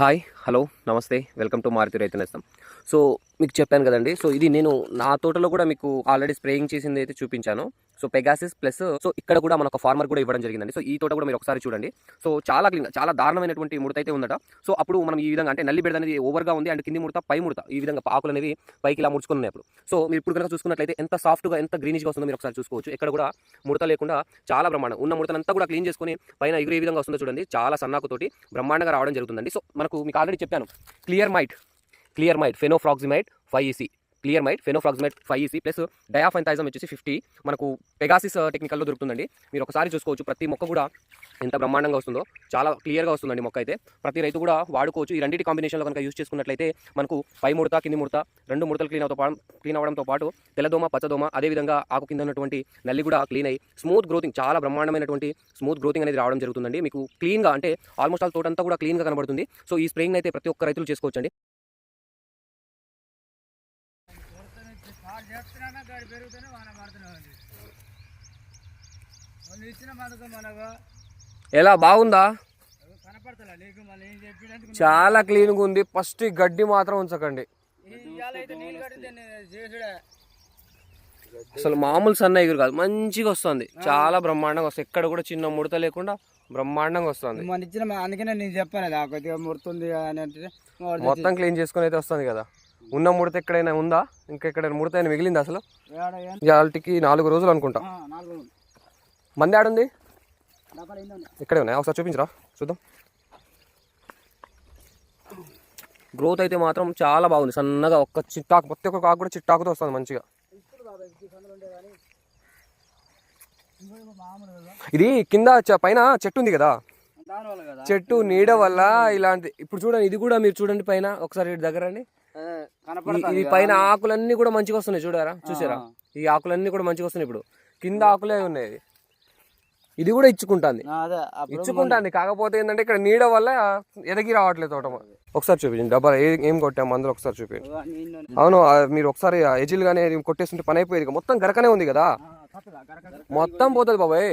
Hi, hello నమస్తే. Welcome to Maruti Raitu Nestham. So మీకు చెప్పాను కదండి. సో ఇది నేను నా తోటలో కూడా మీకు ఆల్రెడీ స్ప్రేయింగ్ చేసింది అయితే చూపించాను. సో పెగాసిస్ ప్లస్ సో ఇక్కడ కూడా మనకు ఫార్మర్ కూడా ఇవ్వడం జరిగిందండి. సో ఈ తోట కూడా మీరు ఒకసారి చూడండి. సో చాలా క్లీన్ చాలా దారుణమైనటువంటి ముడత అయితే ఉందట. సో అప్పుడు మనం ఈ విధంగా అంటే నల్లి బెడద అనేది ఓవర్గా ఉంది అండ్ కింది ముడత పై ముడత ఈ విధంగా ఆకులు అనేవి పైకి ఇలా ముడుచుకున్నాయి అప్పుడు. సో మీరు ఇప్పుడు కనుక చూసుకున్నట్లయితే ఎంత సాఫ్ట్గా ఎంత గ్రీనిష్గా వస్తుందో మీరు ఒకసారి చూసుకోవచ్చు. ఇక్కడ కూడా ముడత లేకుండా చాలా బ్రహ్మాండం. ఉన్న ముడతనంతా కూడా క్లీన్ చేసుకుని పైన ఎగురు ఏ విధంగా వస్తుందో చూడండి. చాలా సన్నాకుతోటి బ్రహ్మాండంగా రావడం జరుగుతుందండి. సో మనకు మీకు ఆల్రెడీ చెప్పాను. Clear mite clear mite fenpyroximate five EC. Clear mite fenpyroximate five EC plus diafenthiuron వచ్చేసి ఫిఫ్టీ. మనకు పెగాసిస్ uh, టెక్నికల్లో దొరుకుతుందండి. మీరు ఒకసారి చూసుకోవచ్చు ప్రతి మొక్క కూడా ఎంత బ్రహ్మాండంగా వస్తుందో చాలా క్లియర్గా వస్తుందండి మొక్క అయితే. ప్రతి రైతు కూడా వాడుకోవచ్చు. ఈ రెండింటి కాంబినేషన్లో కనుక యూస్ చేసుకున్నట్లయితే మనకు పై ముడత కింది ముడత రెండు ముడతలు క్లీన్ అవుతా క్లీన్ అవడంతో పాటు తెల్లదోమ పచ్చదోమ అదేవిధంగా ఆకు కింద ఉన్నటువంటి నల్లి కూడా క్లీన్ అయ్యి స్మూత్ గ్రోతింగ్ చాలా బ్రహ్మాండమైనటువంటి స్మూత్ గ్రోతింగ్ అనేది రావడం జరుగుతుందండి. మీకు క్లీన్గా అంటే ఆల్మోస్ట్ ఆల్ తోటంతా కూడా క్లీన్గా కనబడుతుంది. సో ఈ స్ప్రేయింగ్ అయితే ప్రతి ఒక్క రైతులు చేసుకోవచ్చండి. గాడి పెరుగుతూనే వాన వాళ్ళు ఇచ్చిన మనకు మనకు ఎలా బాగుందా? చాలా క్లీన్గా ఉంది. ఫస్ట్ ఈ గడ్డి మాత్రం ఉంచకండి. అసలు మామూలు సన్న ఎగురు కాదు మంచిగా వస్తుంది. చాలా బ్రహ్మాండంగా వస్తుంది. ఎక్కడ కూడా చిన్న ముడత లేకుండా బ్రహ్మాండంగా వస్తుంది. మన ఇచ్చిన అందుకనే నేను చెప్పాను కొద్దిగా ముడుతుంది అని అంటే మొత్తం క్లీన్ చేసుకుని అయితే వస్తుంది కదా. ఉన్న ముడత ఎక్కడైనా ఉందా? ఇంకెక్కడైనా ముడత అయినా మిగిలింది అసలు? ఇవాళకి నాలుగు రోజులు అనుకుంటా. మంది ఆడుంది? ఇక్కడే ఉన్నాయి. ఒకసారి చూపించరా? చూద్దాం. గ్రోత్ అయితే మాత్రం చాలా బాగుంది. సన్నగా ఒక్క చిట్టాకు ప్రతి ఒక్క కాకు కూడా చిట్టాకుతో వస్తుంది మంచిగా. ఇంకో ఇది కింద చ- పైన చెట్టు ఉంది కదా? చెట్టు నీడ వల్ల ఇలాంటి ఇప్పుడు చూడండి ఇది కూడా మీరు చూడండి పైన ఒకసారి దగ్గర కనపడతాను ఇది పైన ఆకులన్నీ కూడా మంచిగా వస్తున్నాయి చూడారా? చూసారా? ఈ ఆకులన్నీ కూడా మంచిగా వస్తున్నాయి ఇప్పుడు. కింద ఆకులే ఉన్నాయి. ఇది. కూడా ఇచ్చుకుంటుంది. ఇచ్చుకుంటుంది. కాకపోతే ఏంటంటే ఇక్కడ నీడ వల్ల ఎదగి రావట్లేదు తోట ఒకసారి చూపించండి. డబ్బా ఏ- ఏం కొట్టాము అందులో ఒకసారి చూపించండి. అవును మీరు ఒకసారి ఎజిల్ గానే కొట్టేస్తుంటే పని అయిపోయేది. మొత్తం గరకనే ఉంది కదా. మొత్తం పోతుంది బాబాయ్.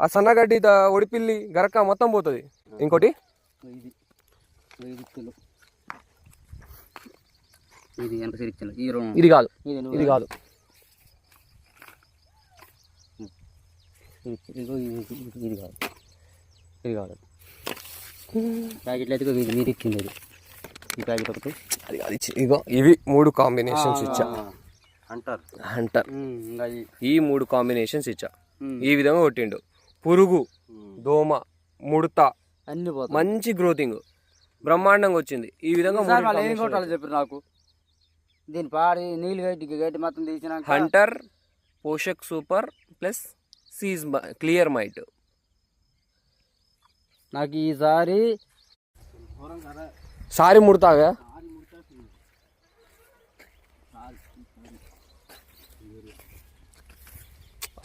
ఆ సన్నగడ్డి ఒడిపిల్లి గరక మొత్తం పోతుంది. ఇంకోటి? ఇది. కాదు. ఇది కాదు. ఇదిగో ఇది కాదు. ఇది కాదు. ప్యాకెట్లు అయితే ఇది మీరు ఇచ్చింది ఈ ప్యాకెట్ ఒకటి. అది కాదు ఇగో ఇవి మూడు కాంబినేషన్స్ ఇచ్చా. అంటారు అంటారు ఈ మూడు కాంబినేషన్స్ ఇచ్చా. ఈ విధంగా కొట్టిండు. పురుగు దోమ ముడత అన్ని మంచి గ్రోతింగ్. బ్రహ్మాండంగా వచ్చింది. ఈ విధంగా ఏం కొట్టాలి చెప్పారు నాకు. దీని పాడి నీళ్ళు గట్టి గట్టి మొత్తం తీసినాక హంటర్ పోషక్ సూపర్ ప్లస్ సీజ్ క్లియర్ మైట్. నాకు ఈసారి సారి ముడతాగా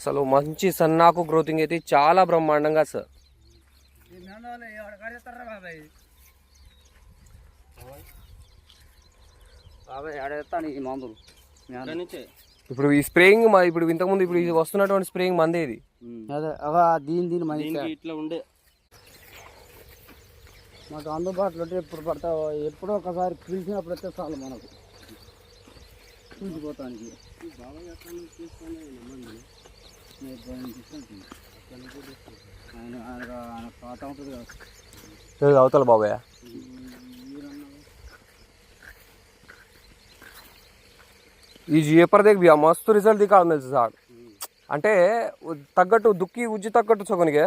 అసలు మంచి సన్నాకు గ్రోతింగ్ అయితే చాలా బ్రహ్మాండంగా సార్ ఇప్పుడు ఈ స్ప్రేయింగ్ మా ఇప్పుడు ఇంతకుముందు ఇప్పుడు ఇది వస్తున్నటువంటి స్ప్రేయింగ్ మందే ఇది. దీని దీని ఇట్లా ఉండే. మాకు అందుబాటులో ఉంటే ఎప్పుడు పడతావు ఎప్పుడో ఒకసారి పిలిచినప్పుడు వస్తే చాలు మనకు. చూసిపోతానికి. ఆయన లేదు అవుతాలి బాబాయ్ ఈ జీపర్ దిగ మస్తు రిజల్ట్ దిగాలి సార్ అంటే తగ్గట్టు దుక్కి ఉజ్జి తగ్గట్టు చొగనిగే